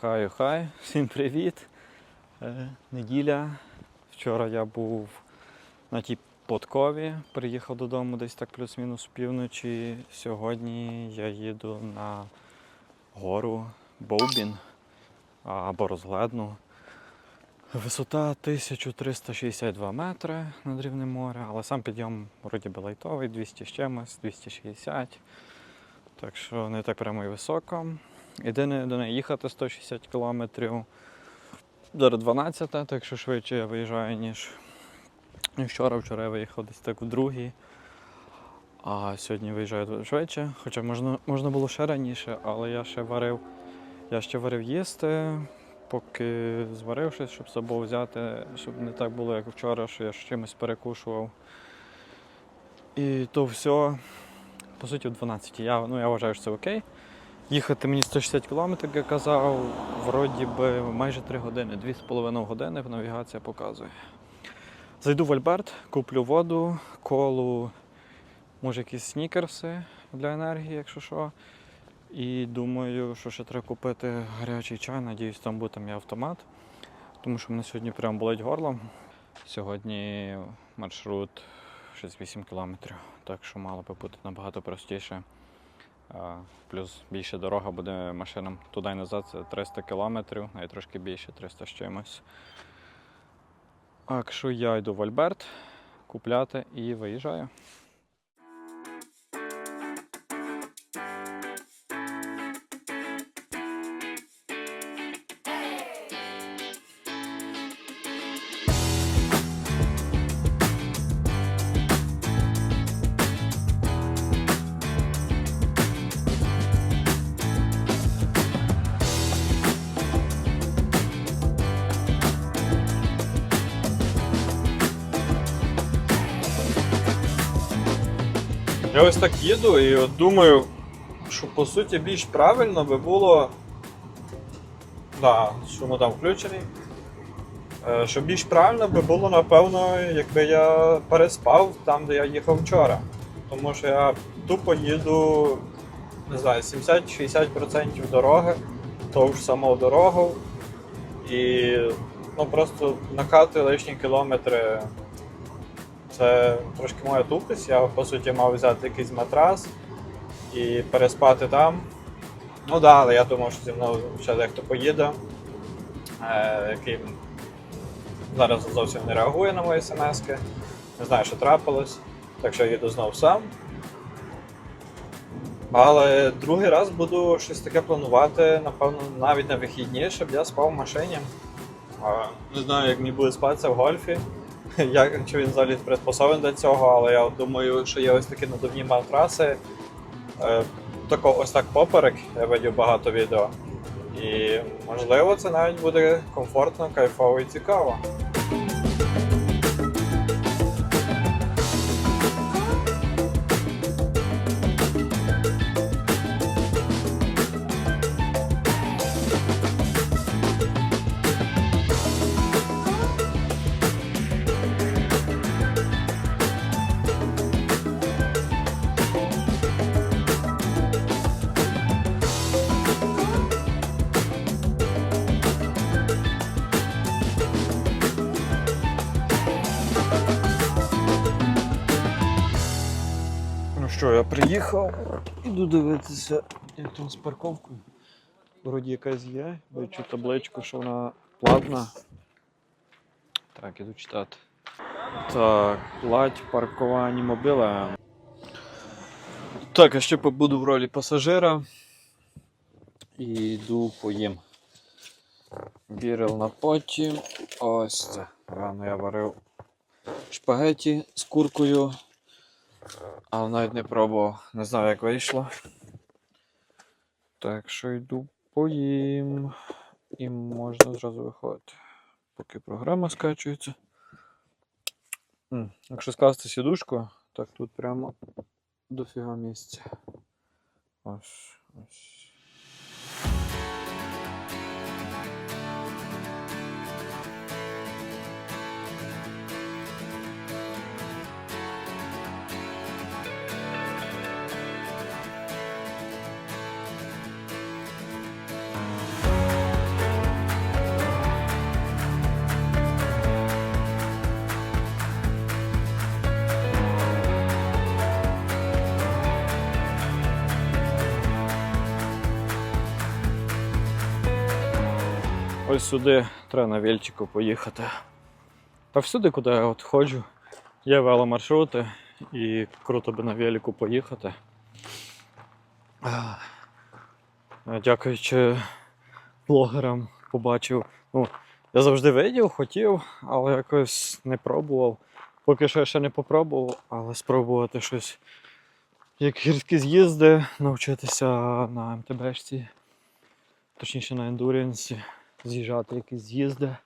Хай, хай, всім привіт. Е, неділя. Вчора я був на тій подкові, приїхав додому десь так плюс-мінус півночі. Сьогодні я їду на гору Бовбін а, або розгледну. Висота 1362 метри над рівнем моря, але сам підйом вроді би лайтовий, 200 з чимось, 260. Так що не так прямо і високо. Єдине до неї їхати 160 кілометрів. Зараз 12, так що швидше я виїжджаю, ніж вчора. Вчора я виїхав десь так в другій. А сьогодні виїжджаю швидше. Хоча можна, можна було ще раніше, але я ще варив. Я ще варив їсти, поки зварив щось, щоб забув взяти, щоб не так було, як вчора, що я чимось перекушував. І то все, по суті, в 12. Я, ну, я вважаю, що це окей. Їхати мені 160 км, як я казав, вроді би майже 3 години, 2,5 години навігація показує. Зайду в Альберт, куплю воду, колу, може якісь снікерси для енергії, якщо що. І думаю, що ще треба купити гарячий чай. Надіюсь, там буде там автомат. Тому що мене сьогодні прям болить горло. Сьогодні маршрут 68 кілометрів, так що мало би бути набагато простіше. Плюс більше дорога буде машинам туди і назад, це 300 кілометрів, навіть трошки більше, 300 з чимось. Так що я йду в Альберт купляти і виїжджаю. Ось так їду і от думаю, що по суті більш правильно би було. Да, шуму там включений. Е, Що більш правильно би було, напевно, якби я переспав там, де я їхав вчора. Тому що я тупо їду, не знаю, 70-60% дороги, того ж самого дорогу. І ну, просто накати лишні кілометри це трошки моя тупість. Я по суті мав взяти якийсь матрас і переспати там. Ну так, да, але я думав, що зі мною ще дехто поїде, е, який зараз зовсім не реагує на мої смски. Не знаю, що трапилось, так що я їду знов сам. Але другий раз буду щось таке планувати, напевно, навіть на вихідні, щоб я спав в машині. Не знаю, як мені буде спатися в гольфі. Як, чи він взагалі приспособлений до цього, але я думаю, що є ось такі надувні матраси. Е, тако, ось так поперек, я бачив багато відео. І можливо це навіть буде комфортно, кайфово і цікаво. Я приїхав, іду дивитися, як там з парковкою. Вроді якась є, бачу табличку, що вона платна. Так, іду читати. Так, плать паркування мобіла. Так, я ще побуду в ролі пасажира. І йду поїм. Бірил на потім. Ось це. Рано я варив шпагеті з куркою. Але навіть не пробував, не знаю, як вийшло. Так що йду поїм. І можна зразу виходити. Поки програма скачується. Якщо скласти сідушку, так тут прямо дофіга місця. Ось, ось. Ось сюди треба на вільчику поїхати. Та всюди, куди я от ходжу, є веломаршрути і круто би на велику поїхати. Дякуючи блогерам, побачив. Ну, я завжди видів, хотів, але якось не пробував. Поки що я ще не попробував, але спробувати щось. Як гірські з'їзди, навчитися на МТБшці, точніше на ендуренсі, з'їжджати якісь з'їзди.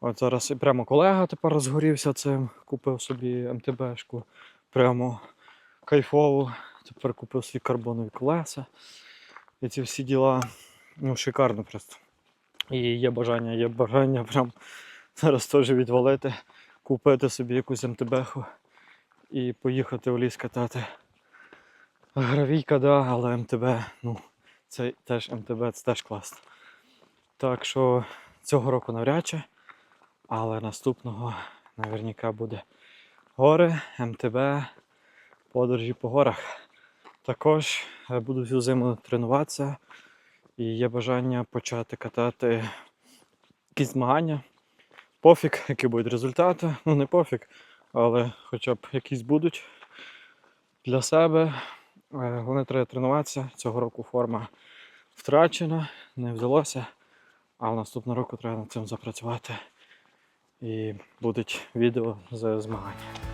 От зараз і прямо колега тепер розгорівся цим, купив собі МТБшку, прямо кайфово. Тепер купив свої карбонові колеса. І ці всі діла. Ну, шикарно просто. І є бажання, є бажання прям зараз теж відвалити, купити собі якусь МТБху і поїхати в ліс катати. Гравійка, да, але МТБ, ну, це теж МТБ, це теж класно. Так що цього року навряд чи, але наступного наверняка буде гори, МТБ, подорожі по горах. Також буду всю зиму тренуватися і є бажання почати катати якісь змагання. Пофіг, які будуть результати. Ну не пофіг, але хоча б якісь будуть для себе. Е, Головне треба тренуватися. Цього року форма втрачена, не вдалося. А в наступного року треба над цим запрацювати. І будуть відео з змагань.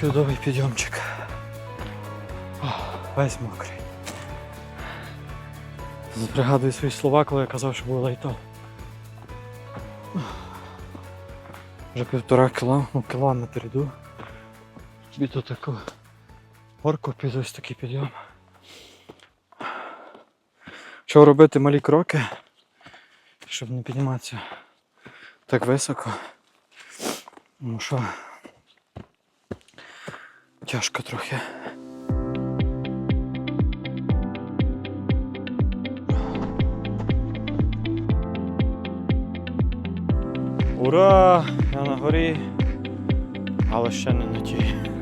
Чудовий підйомчик. Весь мокрий. Пригадую свої слова, коли я казав, що буде лайтов. Вже півтора кіла, ну, кілометр йду. Тут таку горку під ось такий підйом. Що робити малі кроки, щоб не підніматися так високо. Ну що, тяжко трохи. Ура! Я на горі, але ще не на тій.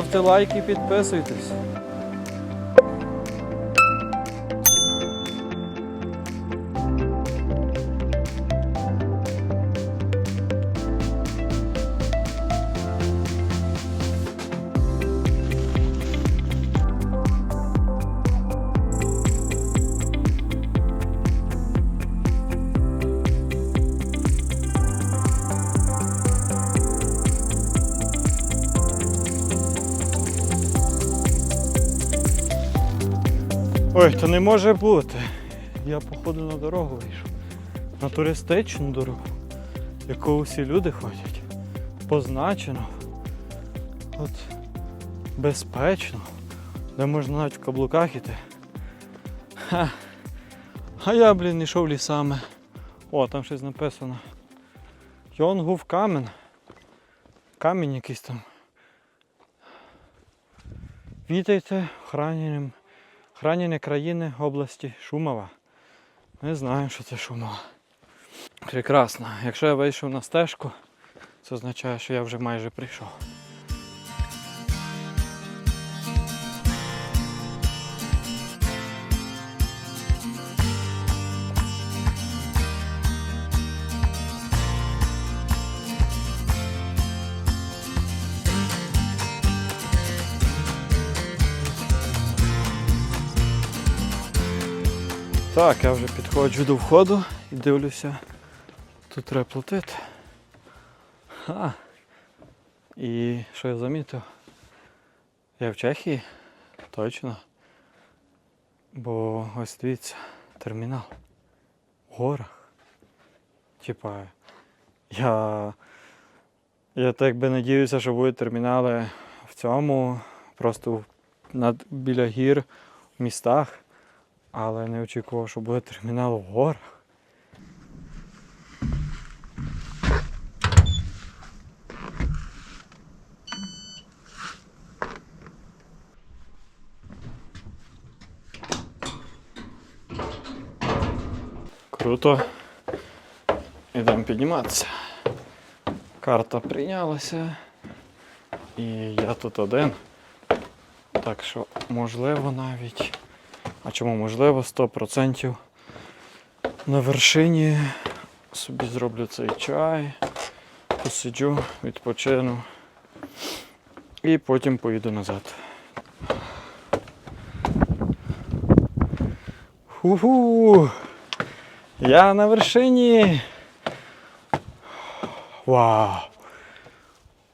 Ставте лайки, підписуйтесь. Ой, то не може бути. Я походу на дорогу вийшов. На туристичну дорогу, яку усі люди ходять. Позначено. От безпечно. Де можна навіть в каблуках іти. Ха. А я, блін, йшов лісами. О, там щось написано. Йонгув камен. Камінь якийсь там. Вітайте храненим Хранення країни області Шумова. Ми знаємо, що це Шумова. Прекрасно. Якщо я вийшов на стежку, це означає, що я вже майже прийшов. Так, я вже підходжу до входу і дивлюся. Тут треба платити. А. І що я замітив? Я в Чехії? Точно. Бо ось дивіться, термінал. В горах. Типа, я. Я так би надіюся, що будуть термінали в цьому, просто над, біля гір в містах, але не очікував, що буде термінал в горах. Круто. Ідемо підніматися. Карта прийнялася. І я тут один. Так що, можливо, навіть. А чому можливо, 100% на вершині собі зроблю цей чай, посиджу, відпочину і потім поїду назад. Ху-ху! Я на вершині! Вау!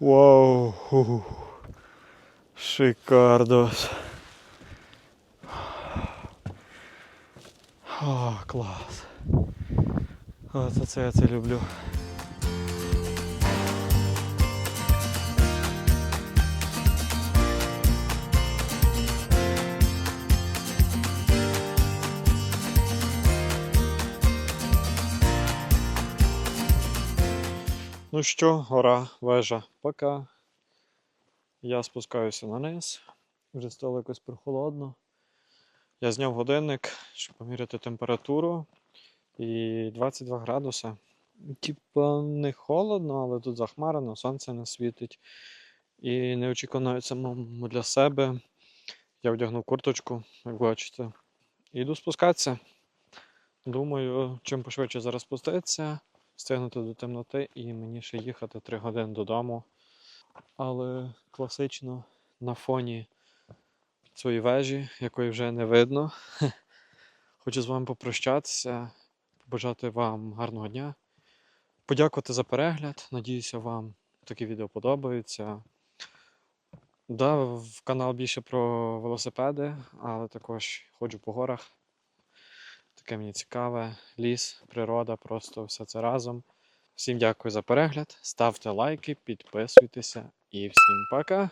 Вау! Шикардос! О, клас! Оце це я це люблю. Ну що, гора, вежа, пока. Я спускаюся на низ. Вже стало якось прохолодно. Я зняв годинник, щоб поміряти температуру. І 22 градуса. Типа не холодно, але тут захмарено, сонце не світить. І неочікувано самому для себе. Я вдягнув курточку, як бачите. І йду спускатися. Думаю, чим пошвидше зараз спуститися, встигнути до темноти і мені ще їхати 3 години додому. Але класично на фоні цієї вежі, якої вже не видно. Хочу з вами попрощатися, побажати вам гарного дня, подякувати за перегляд. Надіюся, вам такі відео подобаються. Да, в канал більше про велосипеди, але також ходжу по горах. Таке мені цікаве. Ліс, природа, просто все це разом. Всім дякую за перегляд. Ставте лайки, підписуйтеся і всім пока!